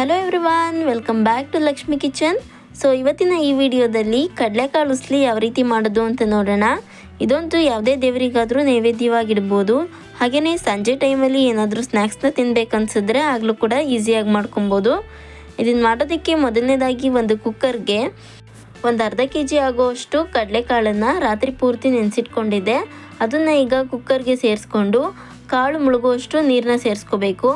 Hello everyone welcome back to Lakshmi kitchen so ಇವತ್ತಿನ ಈ ವಿಡಿಯೋದಲ್ಲಿ ಕಡಲೆಕಾಳು ಉಸ್ಲಿ ಯಾವ ರೀತಿ ಮಾಡೋದು ಅಂತ ನೋಡೋಣ. ಇದಂತೂ ಯಾವುದೇ ದೇವರಿಗಾದರೂ ನೈವೇದ್ಯವಾಗಿಡ್ಬೋದು. ಹಾಗೆಯೇ ಸಂಜೆ ಟೈಮಲ್ಲಿ ಏನಾದರೂ ಸ್ನ್ಯಾಕ್ಸ್ನ ತಿನ್ಬೇಕನ್ಸಿದ್ರೆ ಆಗಲೂ ಕೂಡ ಈಸಿಯಾಗಿ ಮಾಡ್ಕೊಬೋದು. ಇದನ್ನು ಮಾಡೋದಕ್ಕೆ ಮೊದಲನೇದಾಗಿ ಒಂದು ಕುಕ್ಕರ್ಗೆ ಒಂದು ಅರ್ಧ ಕೆ ಜಿ ಆಗುವಷ್ಟು ಕಡಲೆಕಾಳನ್ನು ರಾತ್ರಿ ಪೂರ್ತಿ ನೆನೆಸಿಟ್ಕೊಂಡಿದ್ದೆ. ಅದನ್ನು ಈಗ ಕುಕ್ಕರ್ಗೆ ಸೇರಿಸ್ಕೊಂಡು ಕಾಳು ಮುಳುಗುವಷ್ಟು ನೀರನ್ನ ಸೇರಿಸ್ಕೋಬೇಕು.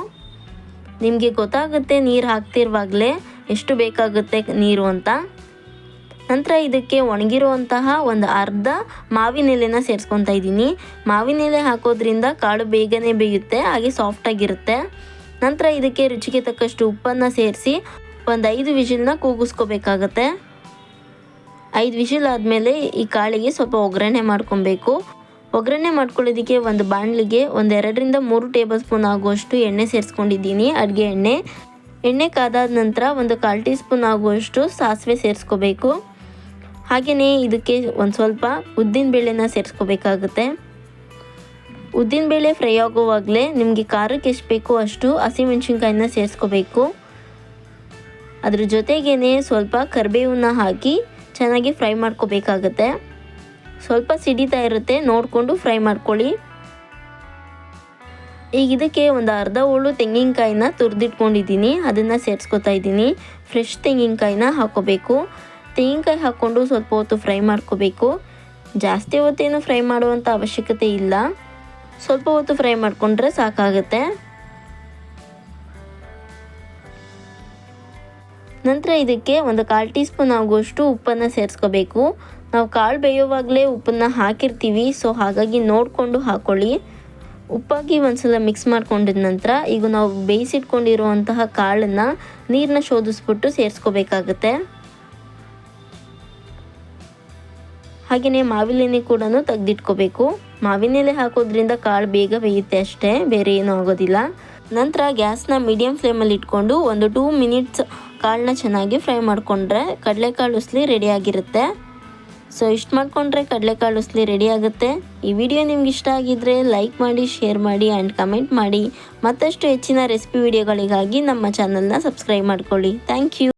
ನಿಮಗೆ ಗೊತ್ತಾಗುತ್ತೆ ನೀರು ಹಾಕ್ತಿರುವಾಗಲೇ ಎಷ್ಟು ಬೇಕಾಗುತ್ತೆ ನೀರು ಅಂತ. ನಂತರ ಇದಕ್ಕೆ ಒಣಗಿರುವಂತಹ ಒಂದು ಅರ್ಧ ಮಾವಿನ ಎಲೆನ ಸೇರಿಸ್ಕೊತಾ ಇದ್ದೀನಿ. ಮಾವಿನ ಎಲೆ ಹಾಕೋದ್ರಿಂದ ಕಾಳು ಬೇಗನೆ ಬೇಯುತ್ತೆ, ಹಾಗೆ ಸಾಫ್ಟಾಗಿರುತ್ತೆ ನಂತರ ಇದಕ್ಕೆ ರುಚಿಗೆ ತಕ್ಕಷ್ಟು ಉಪ್ಪನ್ನು ಸೇರಿಸಿ ಒಂದು ಐದು ವಿಷಿಲ್ನ ಕೂಗಿಸ್ಕೋಬೇಕಾಗತ್ತೆ. ಐದು ವಿಷಿಲ್ ಆದಮೇಲೆ ಈ ಕಾಳಿಗೆ ಸ್ವಲ್ಪ ಒಗ್ಗರಣೆ ಮಾಡ್ಕೊಬೇಕು. ಒಗ್ಗರಣೆ ಮಾಡ್ಕೊಳ್ಳೋದಕ್ಕೆ ಒಂದು ಬಾಣಲಿಗೆ ಒಂದು ಎರಡರಿಂದ ಮೂರು ಟೇಬಲ್ ಸ್ಪೂನ್ ಆಗುವಷ್ಟು ಎಣ್ಣೆ ಸೇರಿಸ್ಕೊಂಡಿದ್ದೀನಿ, ಅಡುಗೆ ಎಣ್ಣೆ. ಎಣ್ಣೆ ಕಾದಾದ ನಂತರ ಒಂದು ಕಾಲು ಟೀ ಸ್ಪೂನ್ ಆಗುವಷ್ಟು ಸಾಸಿವೆ ಸೇರಿಸ್ಕೋಬೇಕು. ಹಾಗೆಯೇ ಇದಕ್ಕೆ ಒಂದು ಸ್ವಲ್ಪ ಉದ್ದಿನ ಬೇಳೆನ ಸೇರಿಸ್ಕೋಬೇಕಾಗುತ್ತೆ. ಉದ್ದಿನ ಬೇಳೆ ಫ್ರೈ ಆಗುವಾಗಲೇ ನಿಮಗೆ ಖಾರಕ್ಕೆ ಎಷ್ಟು ಬೇಕೋ ಅಷ್ಟು ಹಸಿಮೆಣ್ಸಿನ್ಕಾಯಿನ ಸೇರಿಸ್ಕೋಬೇಕು. ಅದ್ರ ಜೊತೆಗೇ ಸ್ವಲ್ಪ ಕರಿಬೇವನ್ನ ಹಾಕಿ ಚೆನ್ನಾಗಿ ಫ್ರೈ ಮಾಡ್ಕೋಬೇಕಾಗತ್ತೆ. ಸ್ವಲ್ಪ ಸಿಡಿತಾ ಇರುತ್ತೆ, ನೋಡಿಕೊಂಡು ಫ್ರೈ ಮಾಡ್ಕೊಳ್ಳಿ. ಈಗ ಇದಕ್ಕೆ ಒಂದು ಅರ್ಧ ಹೋಳು ತೆಂಗಿನಕಾಯಿನ ತುರಿದಿಟ್ಕೊಂಡಿದ್ದೀನಿ, ಅದನ್ನು ಸೇರಿಸ್ಕೊತಾ ಇದ್ದೀನಿ. ಫ್ರೆಶ್ ತೆಂಗಿನಕಾಯಿನ ಹಾಕೋಬೇಕು. ತೆಂಗಿನಕಾಯಿ ಹಾಕ್ಕೊಂಡು ಸ್ವಲ್ಪ ಹೊತ್ತು ಫ್ರೈ ಮಾಡ್ಕೋಬೇಕು. ಜಾಸ್ತಿ ಹೊತ್ತೇನು ಫ್ರೈ ಮಾಡುವಂಥ ಅವಶ್ಯಕತೆ ಇಲ್ಲ. ಸ್ವಲ್ಪ ಹೊತ್ತು ಫ್ರೈ ಮಾಡಿಕೊಂಡ್ರೆ ಸಾಕಾಗುತ್ತೆ. ನಂತರ ಇದಕ್ಕೆ ಒಂದು ಕಾಲು ಟೀ ಸ್ಪೂನ್ ಆಗುವಷ್ಟು ಉಪ್ಪನ್ನು ಸೇರಿಸ್ಕೋಬೇಕು. ನಾವು ಕಾಳು ಬೇಯುವಾಗಲೇ ಉಪ್ಪನ್ನು ಹಾಕಿರ್ತೀವಿ, ಸೊ ಹಾಗಾಗಿ ನೋಡಿಕೊಂಡು ಹಾಕ್ಕೊಳ್ಳಿ ಉಪ್ಪಾಗಿ ಒಂದ್ಸಲ ಮಿಕ್ಸ್ ಮಾಡ್ಕೊಂಡಿದ ನಂತರ ಈಗ ನಾವು ಬೇಯಿಸಿಟ್ಕೊಂಡಿರುವಂತಹ ಕಾಳನ್ನು ನೀರನ್ನ ಶೋಧಿಸ್ಬಿಟ್ಟು ಸೇರಿಸ್ಕೋಬೇಕಾಗತ್ತೆ. ಹಾಗೆಯೇ ಮಾವಿನೆಲೆ ಕೂಡ ತೆಗೆದಿಟ್ಕೋಬೇಕು. ಮಾವಿನೆಲೆ ಹಾಕೋದ್ರಿಂದ ಕಾಳು ಬೇಗ ಬೇಯುತ್ತೆ ಅಷ್ಟೇ, ಬೇರೆ ಏನೂ ಆಗೋದಿಲ್ಲ. ನಂತರ ಗ್ಯಾಸ್ನ ಮೀಡಿಯಂ ಫ್ಲೇಮಲ್ಲಿ ಇಟ್ಕೊಂಡು ಒಂದು ಟೂ ಮಿನಿಟ್ಸ್ ಕಾಳನ್ನ ಚೆನ್ನಾಗಿ ಫ್ರೈ ಮಾಡಿಕೊಂಡ್ರೆ ಕಡಲೆಕಾಳು ಉಸ್ಲಿ ರೆಡಿಯಾಗಿರುತ್ತೆ ಸೊ ಇಷ್ಟು ಮಾಡಿಕೊಂಡ್ರೆ ಕಡಲೆಕಾಳು ಉಸ್ಲಿ ರೆಡಿಯಾಗುತ್ತೆ ಈ ವಿಡಿಯೋ ನಿಮ್ಗೆ ಇಷ್ಟ ಆಗಿದ್ರೆ ಲೈಕ್ ಮಾಡಿ ಶೇರ್ ಮಾಡಿ ಆ್ಯಂಡ್ ಕಮೆಂಟ್ ಮಾಡಿ. ಮತ್ತಷ್ಟು ಹೆಚ್ಚಿನ ರೆಸಿಪಿ ವಿಡಿಯೋಗಳಿಗಾಗಿ ನಮ್ಮ ಚಾನಲ್ನ ಸಬ್ಸ್ಕ್ರೈಬ್ ಮಾಡ್ಕೊಳ್ಳಿ. Thank you